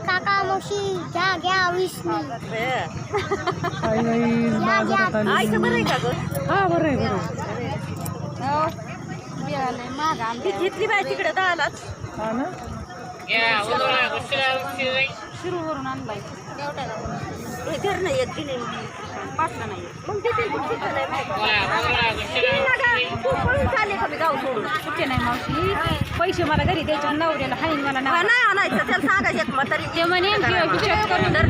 काका मावशी घ्या घ्या विष्णू काही नाही बाजारात आली आईचं बरं आहे का गं? हा बरं आहे बरं आहे. ती घेतली बाय तिकडे दहालाच हा ना? आणलाय. हे घर नाही येत दिले पाटला नाही मग देतील पळून चालले का मी गाव सोडून? मावशी. पैसे मला घरी द्यायचे नवऱ्याला हाईन मला हा, नाही. नाही आणायचं त्याला सांगायचं म्हातारी ते म्हणे करून तर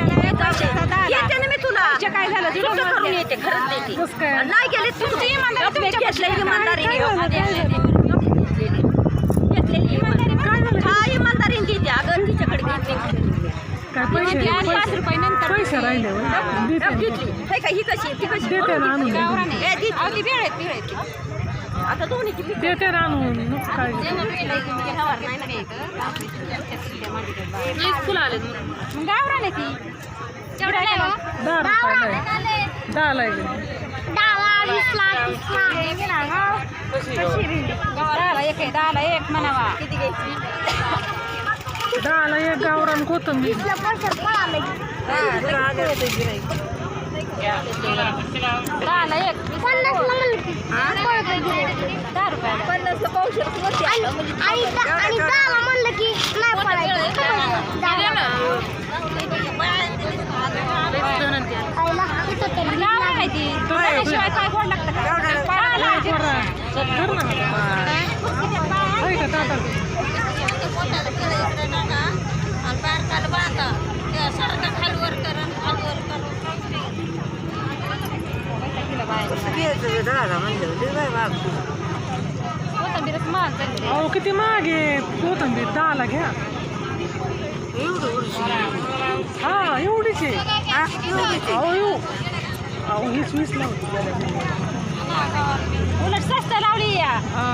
येते ना मी तुला. काय झालं? ते सुट्ट्या बघा करून येते खरंच देते नाही गेले तू आपल्या घेतलं इमानदारीने घेतलेली इमानदारी हा इमानदारीने देते अगं तिच्याकडे घेतली काय पैसे पाच पैसे. रुपये नंतर पैसे राहिले होय. देते ना. घेतली. हे काय ही कशी ती कशी देते ना आणून गावरान ए, आहे. ती- अहो, ती वेळ आहेत, वेळ आहेत ती. आता दोन्हीची पिक देते ना आणून नुकतं काय मग गावरान आहे ती. तेवढं नाही हो. दहा रुपयाला आहे दहाला आहे गेली. डावा वीसला तीसला दहाला एक आहे दहाला एक म्हणावा. किती घ्यायची? दहाला एक गावरान कोथंबीर. दहाला एक. दहा रुपयाला म्हणजे म्हणलं की. शिवाय काय गोड लागतं का दहाला. बरं. धर ना. आहे का ताटा? कोथिंबीरच महाग झाली. अहो किती आहे. कोथंबीर दहाला घ्या. हा एवढीच आहे. अहो येऊ अहो हीच वीस लावली. उलट स्वस्त लावली या. हा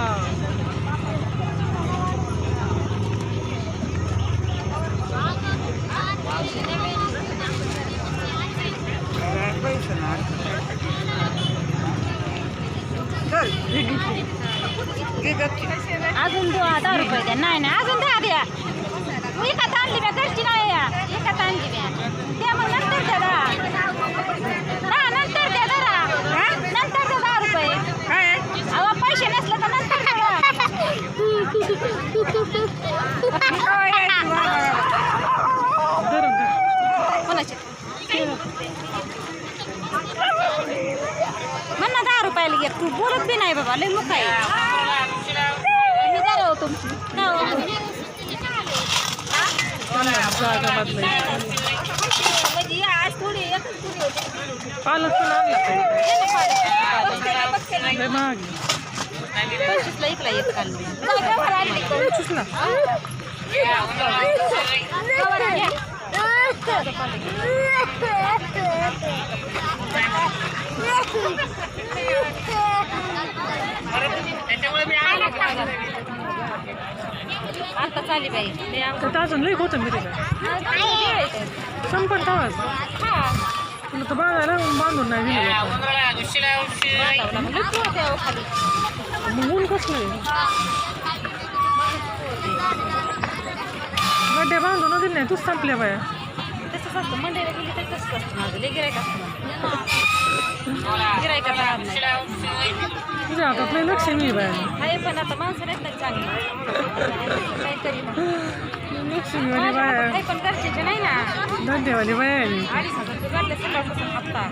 हे घेतली. अजून दो दहा रुपये द्या. नाही नाही अजून दहा द्या. मी एकात आणली का घरची नाही या? एकात आणली द्या त्या मग नंतर द्या दहा दहा नंतर द्या जरा नंतर द्या दहा रुपये अहो पैसे नसले तर नंतर द्या धर, धर. कोणाचे म्हण रुपयाला घे तू बोलत बी नाही बाबा लय मुख आहे. तुमची थोडी एकच थोडी होती पालक पण आणला पाहिजे लय महाग आहे. पंचवीसला इकला एक काढली पंचवीस ना आता चाली बाई. तर अजून लई कोथंबीर संपत तवाच तुला तर बांधायला बांधून नाही दिलं. मग ऊन कसलं आहे? गड्ड्या बांधून दिले नाही तूच संपल्या बाया. तसंच असतं गेली तर तसंच असतं माझं. गिरायक असतं गिरायका तुझ्या हातात लई लक्ष्मी आहे बाया आहे पण आता माणसं नाहीत ना चांगली. काहीतरी मग. लक्ष्मीवाली माझ्या बाया हातात काही पण गरजेचे नाही ना. धंदेवाली बाया आहे. अडीच हजार रुपये काढले सकाळपासून हप्ता.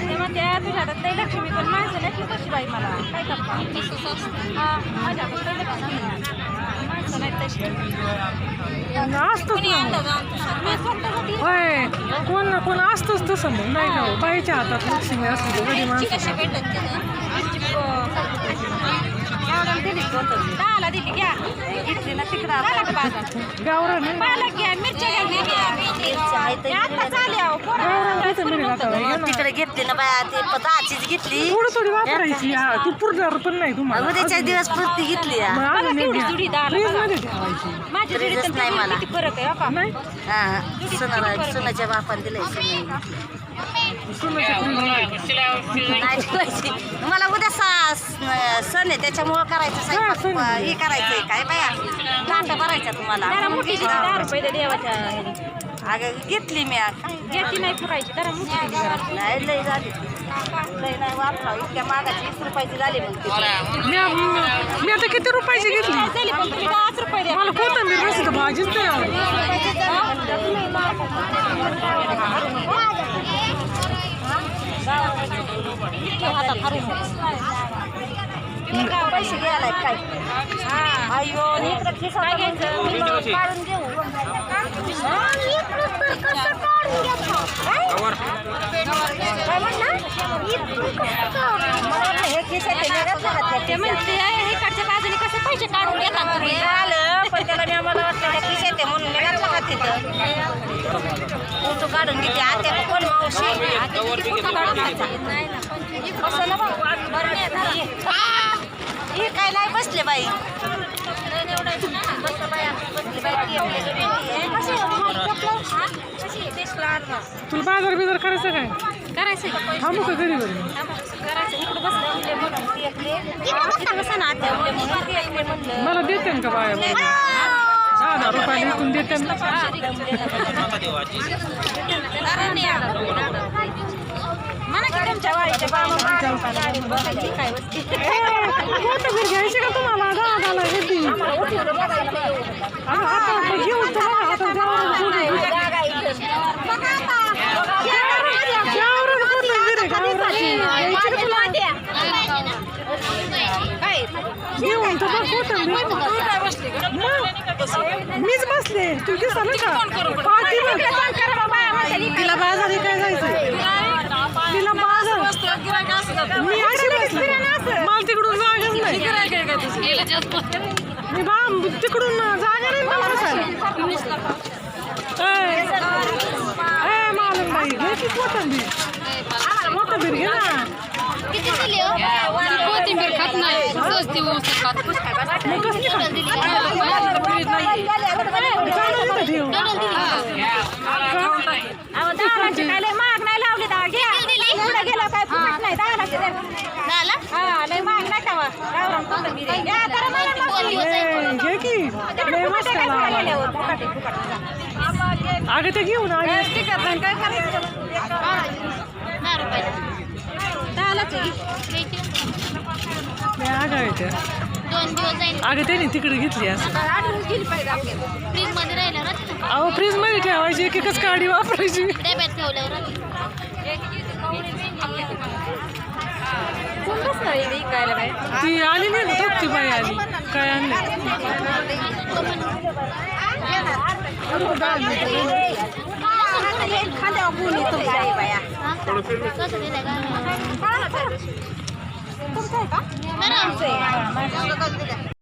तेव्हा त्या तुझ्या हातात लई लक्ष्मी पण माणसं नाही कशी बाई मला? काय करता? हा माझ्या हातात लक्ष्मी. होय कोण ना कोण असतंच तसं मग. नाही का हो? बाईच्या हातात लक्ष्मी असते गडी माणसं. एवढ्याला दिली कोथंबीर. दहाला दिली घ्या घेतली ना तिकडं झाला का बाजार गावरान आहे. पालक घ्या मिरच्या घ्या हे आता चाले अहो गावरान पोरं कोथंबीर घाता बाई, घे ना. तिकडे घेतली ना बाया ते दहाचीच घेतली थोडी थोडी वापरायची हा, ती पुरणार पण नाही तुम्हाला उद्याच्या दिवस पुरती घेतली मग अजून एक केवढी घ्या. जुडी डाळ फ्रीज बघा. मध्ये ठेवायची माझ्या तरी जुडीत रस नाही मला. किती फरक आहे हो का नाही हा सुना सुनाच्या बापान दिलंय सुनेने. सोन्याच्या फ्रीज नाही ठेवायची मला उद्या सा सण आहे त्याच्यामुळं करायचं हा, स्वयंपाक. आहे. हे करायचंय काय बाया? तुम्हाला. दे देवाच्या ह्यानी. अगं घेतली मी. घेतली नाही जरा नाही लय झाली. लय नाही वापरा इतक्या मागाची वीस रुपयाची झाली मग ती. मी आता किती रुपयाची घेतली? दहाच रुपये मला कोथिंबीर भाजीच नाही आवडत पैसे घ्यायला काय? अयो इकडं खिसा काढून घेऊ काय वाटलं हे खिसा ते हातात म्हणते इकडच्या बाजूने कसं पैसे काढून घेतात तुम्ही. पण त्याला मी मला वाटलं खिशात आहे म्हणून मी घातला हात. तिथं फोटो काढून घेते. आत्या कोण मावशी? फोटो काढून घ्यायचा असं ना. हे काय नाही बसले बाई. तुला बाजार बिजार करायचं काय? करायचं थांबू का घरी बरं? करायचं इकडं बसलं. उरले म्हणून ती एकली. इकडं बसा ना आत्या उरले म्हणून ती एकली म्हणलं मला देते ना का बाया बोलून? दहा दहा रुपयाला विकून देते ना. म्हणा की तुमच्या वाडीच्या बाबा काय वस्ती कोथिंबीर घ्यायची का तुम्हाला दहा दहाला घेतली अगं, घेऊन तर बघ कोथिंबीर. मग, मीच बसले. तू दिसलं का? पाठी बघ. तिला बाजारी काय जायचं तिला बाजार मी अशी बसले. मला तिकडून जागाच नाही. मी बा तिकडून जागा नाही मला बसायला. ए, मालूमबाई, घे की कोथिंबीर. कोथिंबीर घे ना. कोथिंबीर खात नाही. सहज ती व्यवस्थित खात नाही लावली दहा घ्या पुढे गेलं काय फुकट नाही दहा लागते हा लय महाग नाही का घे की लय मस्त अगं ते घेऊन आली काय करायचं दहालाच आहे. नाही, अगं आहे त्या. दोन दिवस जाईल अगं त्याने तिकडे घेतली असं. फ्रीजमध्ये राहिलं ना अहो फ्रीजमध्ये ठेवायची एक एकच काडी वापरायची. डब्यात ठेवलं कोण बसणार आहे विकायला काय ती आली नाही ना ती बाई आली. काय आणली? खांद्यावर गुण येतो काय बाया. कसं दिलं का तुमचं आहे का?